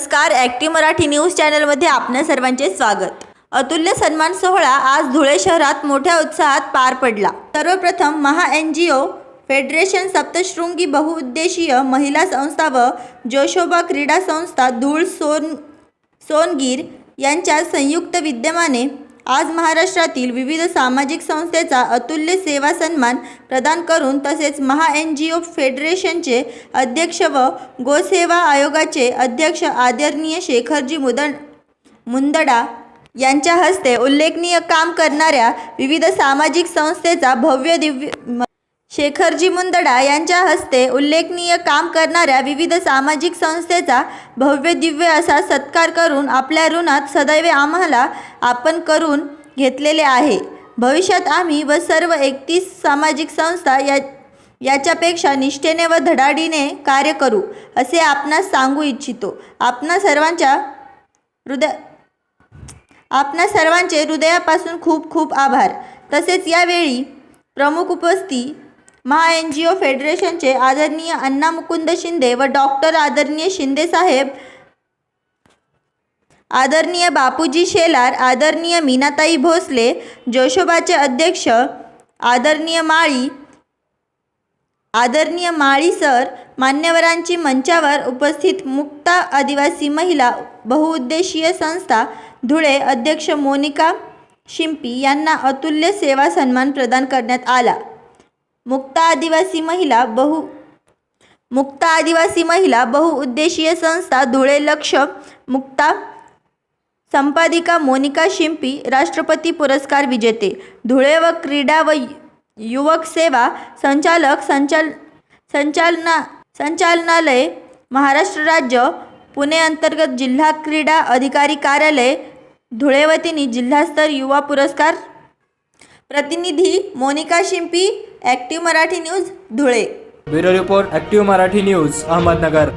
नमस्कार active Marathi news चॅनलमध्ये आपल्या सर्वांचे स्वागत. अतुल्य सन्मान सोहळा आज धुळे शहरात मोठ्या उत्साहात पार पडला. सर्वप्रथम Maha N G O federation Saptashrungi बहुउद्देशीय महिला संस्था व जोशोबा क्रीडा संस्था धूळ सोन सोनगीर यांच्या संयुक्त विद्यमाने आज महाराष्ट्रातील विविध सामाजिक संस्थेचा अतुल्य सेवा सन्मान प्रदान करून तसेच महा एन जी ओ फेडरेशनचे अध्यक्ष व गोसेवा आयोगाचे अध्यक्ष आदरणीय शेखरजी मुदन मुंदडा यांच्या हस्ते उल्लेखनीय काम करणाऱ्या विविध सामाजिक संस्थेचा भव्य दिव्य शेखरजी मुंदडा यांच्या हस्ते उल्लेखनीय काम करणाऱ्या विविध सामाजिक संस्थेचा भव्य दिव्य असा सत्कार करून आपल्या ऋणात सदैव आम्हाला आपण करून घेतलेले आहे. भविष्यात आम्ही व सर्व एकतीस सामाजिक संस्था या याच्यापेक्षा निष्ठेने व धडाडीने कार्य करू असे आपणास सांगू इच्छितो. आपणा सर्वांच्या हृदय आपणा सर्वांचे हृदयापासून खूप खूप आभार. तसेच यावेळी प्रमुख उपस्थिती महा एन जी ओ फेडरेशनचे आदरणीय अण्णा मुकुंद शिंदे व डॉक्टर आदरणीय शिंदे साहेब आदरणीय बापूजी शेलार आदरणीय मीनाताई भोसले जोशोबाचे अध्यक्ष आदरणीय माळी आदरणीय माळी सर मान्यवरांची मंचावर उपस्थित मुक्ता आदिवासी महिला बहुउद्देशीय संस्था धुळे अध्यक्ष मोनिका शिंपी यांना अतुल्य सेवा सन्मान प्रदान करण्यात आला. मुक्ता आदिवासी महिला बहु मुक्ता आदिवासी महिला बहुउद्देशीय संस्था धुळे लक्ष मुक्ता संपादिका मोनिका शिंपी राष्ट्रपती पुरस्कार विजेते धुळे व क्रीडा व युवक सेवा संचालक संचाल संचालना संचालनालय महाराष्ट्र राज्य पुणे अंतर्गत जिल्हा क्रीडा अधिकारी कार्यालय धुळेवतीने जिल्हास्तर युवा पुरस्कार प्रतिनिधी Monika Shimpi active Marathi news Dhule. Bureau report active Marathi news Ahmednagar.